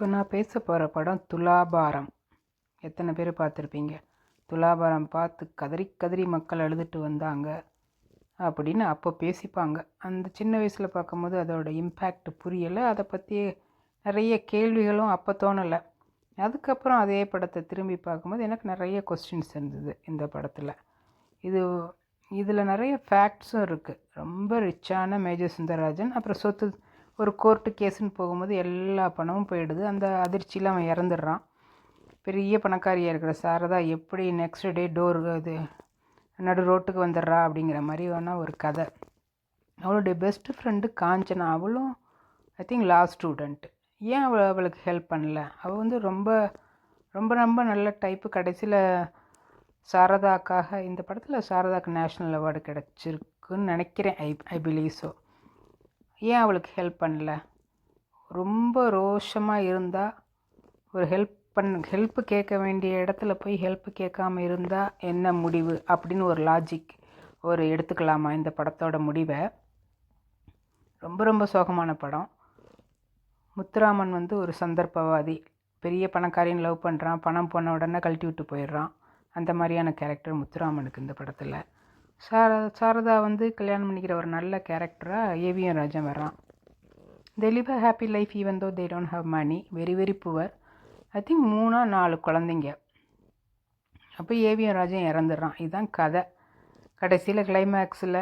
இப்போ நான் பேச போகிற படம் துலாபாரம். எத்தனை பேர் பார்த்துருப்பீங்க? துலாபாரம் பார்த்து கதறி கதறி மக்கள் அழுதுட்டு வந்தாங்க அப்படின்னு அப்போ பேசிப்பாங்க. அந்த சின்ன வயசில் பார்க்கும்போது அதோட இம்பேக்ட் புரியலை. அதை பற்றி நிறைய கேள்விகளும் அப்போ தோணலை. அதுக்கப்புறம் அதே படத்தை திரும்பி பார்க்கும்போது எனக்கு நிறைய கொஸ்டின்ஸ் இருந்தது இந்த படத்தில். இது இதில் நிறைய ஃபேக்ட்ஸும் இருக்குது. ரொம்ப ரிச்சான மேஜர் சுந்தரராஜன் அப்புறம் சொத்து ஒரு கோர்ட்டு கேஸுன்னு போகும்போது எல்லா பணமும் போயிடுது. அந்த அதிர்ச்சியில் அவன் இறந்துடுறான். பெரிய பணக்காரியாக இருக்கிற சாரதா எப்படி நெக்ஸ்ட் டே டோர் இது நடு ரோட்டுக்கு வந்துடுறா அப்படிங்கிற மாதிரி வேணால் ஒரு கதை. அவளுடைய பெஸ்ட்டு ஃப்ரெண்டு காஞ்சனா அவளும் ஐ திங்க் லா ஸ்டூடெண்ட் ஏன் அவள் அவளுக்கு ஹெல்ப் பண்ணல? அவள் வந்து ரொம்ப ரொம்ப ரொம்ப நல்ல டைப்பு கடைசியில் சாரதாக்காக இந்த படத்தில் சாரதாக்கு நேஷ்னல் அவார்டு கிடச்சிருக்குன்னு நினைக்கிறேன். ஐ ஐ பிலீவ் ஸோ ஏன் அவளுக்கு ஹெல்ப் பண்ணல? ரொம்ப ரோஷமாக இருந்தால் ஒரு ஹெல்ப் பண் ஹெல்ப்பு கேட்க வேண்டிய இடத்துல போய் ஹெல்ப்பு கேட்காம இருந்தால் என்ன முடிவு? அப்படின்னு ஒரு லாஜிக் ஒரு எடுத்துக்கலாமா இந்த படத்தோட முடிவை? ரொம்ப ரொம்ப சோகமான படம். முத்துராமன் வந்து ஒரு சந்தர்ப்பவாதி. பெரிய பணக்காரின்னு லவ் பண்ணுறான் பணம் போன உடனே கழட்டி விட்டு போயிடுறான். அந்த மாதிரியான கேரக்டர் முத்துராமனுக்கு இந்த படத்தில். சார சாரதா வந்து கல்யாணம் பண்ணிக்கிற ஒரு நல்ல கேரக்டராக ஏவிஎன் ராஜன் வர்றான். They live a happy life even though they don't have money very very poor I think மூணா நாலு குழந்தைங்க. அப்போ ஏவிஎன் ராஜன் இறந்துடுறான். இதுதான் கதை. கடைசியில் கிளைமேக்ஸில்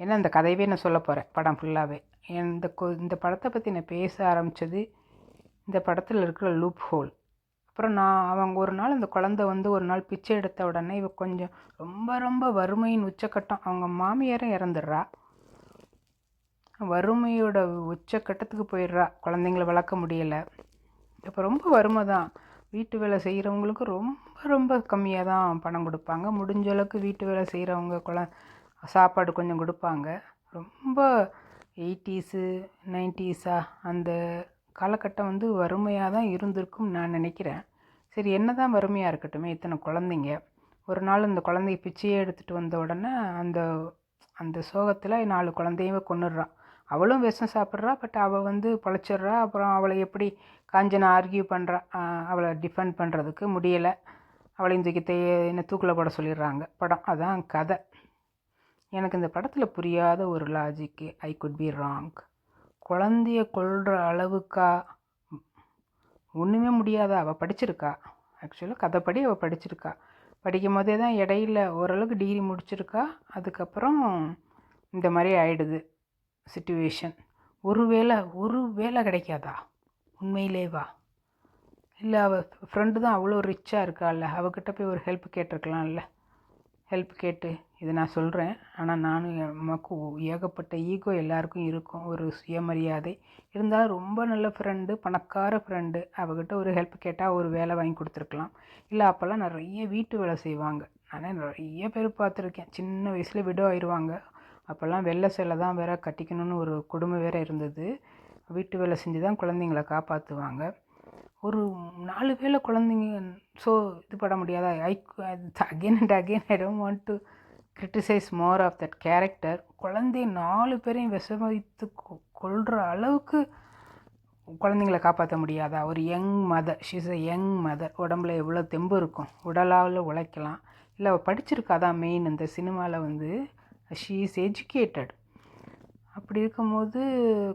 ஏன்னா இந்த கதையவே நான் சொல்ல போகிறேன் படம் ஃபுல்லாகவே இந்த கொ இந்த படத்தை பற்றி நான் பேச ஆரம்பித்தது இந்த படத்தில் இருக்கிற லூப் ஹோல் அப்புறம் நான் அவங்க ஒரு நாள் அந்த குழந்த வந்து ஒரு நாள் பிச்சை எடுத்த உடனே இவ கொஞ்சம் ரொம்ப ரொம்ப வறுமையின் உச்சக்கட்டம். அவங்க மாமியாரும் இறந்துடுறா. வறுமையோட உச்சக்கட்டத்துக்கு போயிடுறா. குழந்தைங்கள வளர்க்க முடியலை. இப்போ ரொம்ப வறுமை தான். வீட்டு வேலை செய்கிறவங்களுக்கு ரொம்ப ரொம்ப கம்மியாக தான் பணம் கொடுப்பாங்க. முடிஞ்ச அளவுக்கு வீட்டு வேலை செய்கிறவங்க குழ சாப்பாடு கொஞ்சம் கொடுப்பாங்க. ரொம்ப எயிட்டிஸு நைன்ட்டீஸா அந்த காலகட்டம் வந்து வறுமையாக தான் இருந்திருக்கும்னு நான் நினைக்கிறேன். சரி என்ன தான் வறுமையாக இருக்கட்டுமே இத்தனை குழந்தைங்க. ஒரு நாள் இந்த குழந்தைய பிச்சையே எடுத்துகிட்டு வந்த உடனே அந்த அந்த சோகத்தில் நாலு குழந்தையவே கொண்டுடுறான் அவளும் விஷம் சாப்பிட்றா பட் அவள் வந்து பொழைச்சிட்றா. அப்புறம் அவளை எப்படி காஞ்சனை ஆர்கியூ பண்ணுறா அவளை டிஃபெண்ட் பண்ணுறதுக்கு முடியலை. அவளையும் இந்த என்ன தூக்கில் போட சொல்லிடுறாங்க. படம். அதான் கதை. எனக்கு இந்த படத்தில் புரியாத ஒரு logic I could be wrong குழந்தைய கொள்கிற அளவுக்கா? ஒன்றுமே முடியாதா? அவள் படிச்சிருக்கா. ஆக்சுவலாக கதைப்படி அவள் படிச்சிருக்கா. படிக்கும் போதே தான் இடையில ஓரளவுக்கு டிகிரி முடிச்சிருக்கா. அதுக்கப்புறம் இந்த மாதிரி ஆயிடுது சுச்சுவேஷன் ஒரு வேளை ஒரு வேலை கிடைக்காதா உண்மையிலேவா இல்லை அவள் ஃப்ரெண்டு தான் அவ்வளோ ரிச்சாக இருக்காள்ல. அவகிட்ட போய் ஒரு ஹெல்ப் கேட்டிருக்கலாம்ல. ஹெல்ப் கேட்டு இதை நான் சொல்கிறேன் ஆனால் நானும் நமக்கு ஏகப்பட்ட ஈகோ எல்லாருக்கும் இருக்கும். ஒரு சுயமரியாதை. இருந்தாலும் ரொம்ப நல்ல ஃப்ரெண்டு பணக்கார ஃப்ரெண்டு அவகிட்ட ஒரு ஹெல்ப் கேட்டால் ஒரு வேலை வாங்கி கொடுத்துருக்கலாம். இல்லை அப்போல்லாம் நிறைய வீட்டு வேலை செய்வாங்க. ஆனால் நிறைய பேர் பார்த்துருக்கேன். சின்ன வயசில் விடோ ஆயிடுவாங்க அப்போல்லாம் வெள்ளை சேலை தான் வேற கட்டிக்கணும்னு ஒரு கொடுமை வேறு இருந்தது. வீட்டு வேலை செஞ்சு தான் குழந்தைங்கள காப்பாற்றுவாங்க ஒரு நாலு வேலை குழந்தைங்க ஸோ இது பட முடியாதா? I again and again I don't want to criticize more of that character குழந்தை நாலு பேரையும் விஷமதித்து கொள்கிற அளவுக்கு குழந்தைங்கள காப்பாற்ற முடியாதா? ஒரு young mother she's a young mother உடம்புல எவ்வளோ தெம்பு இருக்கும் உடலால் உழைக்கலாம். இல்லை அவள் மெயின் இந்த சினிமாவில் வந்து ஷீ இஸ் எஜுகேட்டட் அப்படி இருக்கும்போது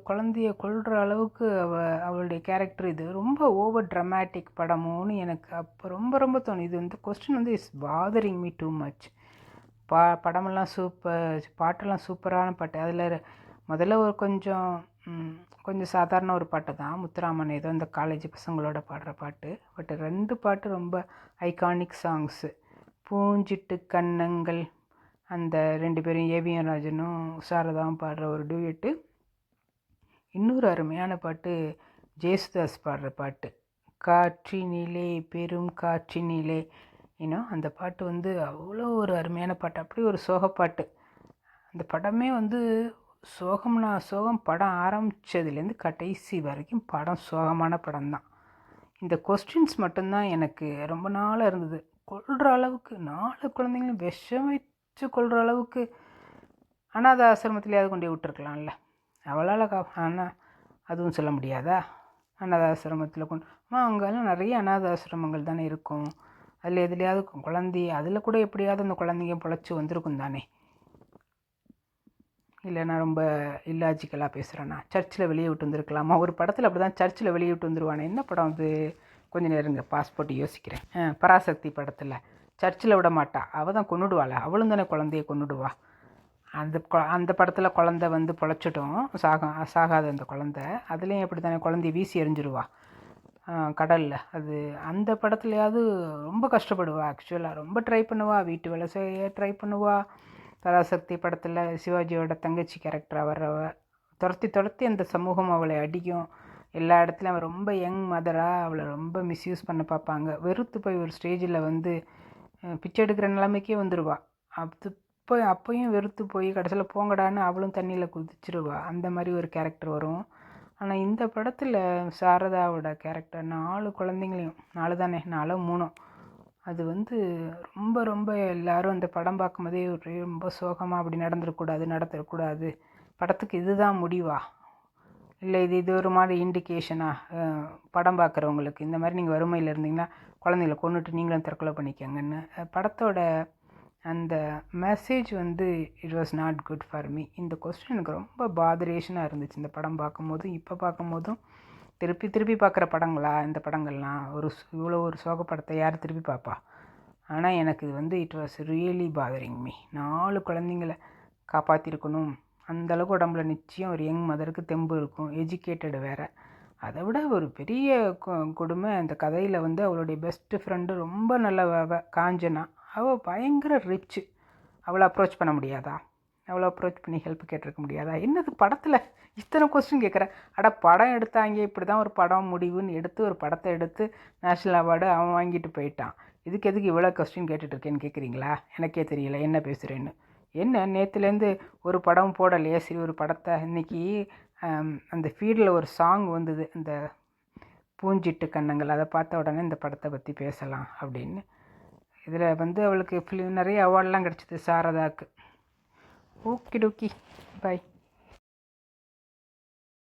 குழந்தைய கொள்கிற அளவுக்கு அவ அவளுடைய கேரக்டர் இது ரொம்ப ஓவர் ட்ரமேட்டிக் படமோன்னு எனக்கு அப்போ ரொம்ப ரொம்ப தோணும் இது வந்து கொஸ்டின் வந்து is bothering me too much பா படமெல்லாம் சூப்பர் பாட்டெல்லாம் சூப்பரான பாட்டு. அதில் முதல்ல ஒரு கொஞ்சம் கொஞ்சம் சாதாரண ஒரு பாட்டு தான். முத்துராமன் ஏதோ இந்த காலேஜ் பசங்களோட பாடுற பாட்டு. பட் ரெண்டு பாட்டு ரொம்ப ஐகானிக் சாங்ஸு பூஞ்சிட்டு கன்னங்கள் அந்த ரெண்டு பேரும் ஏவிஎன் ராஜனும் சாரதாவும் பாடுற ஒரு டூயட்டு. இன்னொரு அருமையான பாட்டு ஜேசுதாஸ் பாடுற பாட்டு. காற்றினிலே பெரும் காற்றினிலே. இன்னும் அந்த பாட்டு வந்து அவ்வளோ ஒரு அருமையான பாட்டு. அப்படி ஒரு சோகப்பாட்டு. அந்த படமே வந்து சோகம்னா சோகம் படம் ஆரம்பித்ததுலேருந்து கடைசி வரைக்கும் படம் சோகமான படம் தான் இந்த கொஸ்டின்ஸ் மட்டும்தான் எனக்கு ரொம்ப நாளாக இருந்தது. கொள்கிற அளவுக்கு நாலு குழந்தைங்களும் விஷமே ஏற்றுக்கொள்கிற கொள்கிற அளவுக்கு அனாத ஆசிரமத்திலேயாவது கொண்டு விட்டுருக்கலாம்ல. அவளால் கா ஆனால் அதுவும் சொல்ல முடியாதா? அனாதாசிரமத்தில் கொண்டு அம்மா அங்கெல்லாம் நிறைய அனாதாசிரமங்கள் தானே இருக்கும். அதில் எதுலையாவது குழந்தைய அதில் கூட எப்படியாவது அந்த குழந்தைங்க பொழைச்சி வந்திருக்கும் தானே. இல்லை நான் ரொம்ப இல்லாஜிக்கலாக பேசுகிறேன்னா சர்ச்சில் வெளியே விட்டு வந்திருக்கலாமா? ஒரு படத்தில் அப்படி தான் சர்ச்சில் வெளியே விட்டு வந்துருவானே. என்ன படம் அது? கொஞ்சம் நேரங்க பாஸ்போர்ட் யோசிக்கிறேன். பராசக்தி படத்தில். சர்ச்சில் விட மாட்டா. அவள் தான் கொண்டுடுவாள் அவளும் தானே குழந்தைய கொண்டுடுவா அந்த கொ அந்த படத்தில் குழந்த வந்து பொழைச்சிட்டோம் சாக சாகாத அந்த குழந்த. அதுலேயும் எப்படி தானே குழந்தைய வீசி எறிஞ்சிருவா. கடலில். அது அந்த படத்துலையாவது ரொம்ப கஷ்டப்படுவா ஆக்சுவலாக ரொம்ப ட்ரை பண்ணுவா. வீட்டு வேலை செய்ய ட்ரை பண்ணுவா. பராசக்தி படத்தில் சிவாஜியோட தங்கச்சி கேரக்டராக வர்றவ. துரத்தி துரத்தி அந்த சமூகம் அவளை அடிக்கும். எல்லா இடத்துலையும் அவள் ரொம்ப யங் மதராக அவளை ரொம்ப மிஸ்யூஸ் பண்ண பார்ப்பாங்க. வெறுத்து போய் ஒரு ஸ்டேஜில் வந்து பிச்சை எடுக்கிற நிலைமைக்கே வந்துடுவா அது இப்போ அப்போயும் வெறுத்து போய் கடைசியில் போங்கடான்னு அவளும் தண்ணியில் குதிச்சிருவா. அந்த மாதிரி ஒரு கேரக்டர் வரும். ஆனால் இந்த படத்தில் சாரதாவோட கேரக்டர் நாலு குழந்தைங்களையும் நாலு தானே நாலோ மூணோ அது வந்து ரொம்ப ரொம்ப எல்லாரும் அந்த படம் பார்க்கும்போதே ஒரு ரொம்ப சோகமாக அப்படி நடந்துடக்கூடாது நடத்தக்கூடாது. படத்துக்கு இதுதான் முடிவா? இல்லை இது இது ஒரு மாதிரி இண்டிகேஷனா படம் பார்க்குறவங்களுக்கு இந்த மாதிரி நீங்கள் வறுமையில் இருந்தீங்கன்னா குழந்தைங்கள கொண்டுட்டு நீங்களும் தற்கொலை பண்ணிக்கங்கன்னு. படத்தோட அந்த மெசேஜ் வந்து it was not good for me இந்த கொஸ்டின் எனக்கு ரொம்ப பாதரேஷனாக இருந்துச்சு. இந்த படம் பார்க்கும்போதும் இப்போ பார்க்கும்போதும். திருப்பி திருப்பி பார்க்குற படங்களா? இந்த படங்கள்லாம். ஒரு இவ்வளோ ஒரு சோக படத்தை யார் திருப்பி பார்ப்பா? ஆனால் எனக்கு இது வந்து it was really bothering me நாலு குழந்தைங்கள காப்பாற்றிருக்கணும் அந்தளவுக்கு உடம்புல நிச்சயம் ஒரு யங் மதருக்கு தெம்பு இருக்கும். எஜுகேட்டடு வேறு. அதை விட ஒரு பெரிய கொ- கொடுமை அந்த கதையில் வந்து அவளுடைய பெஸ்ட்டு ஃப்ரெண்டு ரொம்ப நல்ல காஞ்சனா. அவள் பயங்கர ரிச்சு அவளை அப்ரோச் பண்ண முடியாதா? அவ்வளோ அப்ரோச் பண்ணி ஹெல்ப் கேட்டிருக்க முடியாதா? என்னது படத்தில் இத்தனை கொஸ்டின் கேட்குறேன். அட படம் எடுத்தாங்க. இப்படி தான் ஒரு படம் முடிவுன்னு எடுத்து ஒரு படத்தை எடுத்து நேஷ்னல் அவார்டு அவன் வாங்கிட்டு போயிட்டான். இதுக்கு எதுக்கு இவ்வளோ கொஸ்டின் கேட்டுட்ருக்கேன்னு கேட்குறீங்களா? எனக்கே தெரியல. என்ன பேசுகிறேன்னு என்ன நேற்றுலேருந்து ஒரு படம் போடலையே. சரி ஒரு படத்தை இன்றைக்கி அந்த ஃபீல்டில் ஒரு சாங் வந்தது. இந்த பூஞ்சிட்டு கண்ணங்கள் அதை பார்த்த உடனே இந்த படத்தை பற்றி பேசலாம் அப்படின்னு. இதில் வந்து அவளுக்கு ஃபிலிம் நிறைய அவார்ட்லாம் கிடச்சிது சாரதாக்கு. ஓகே டோக்கி பாய்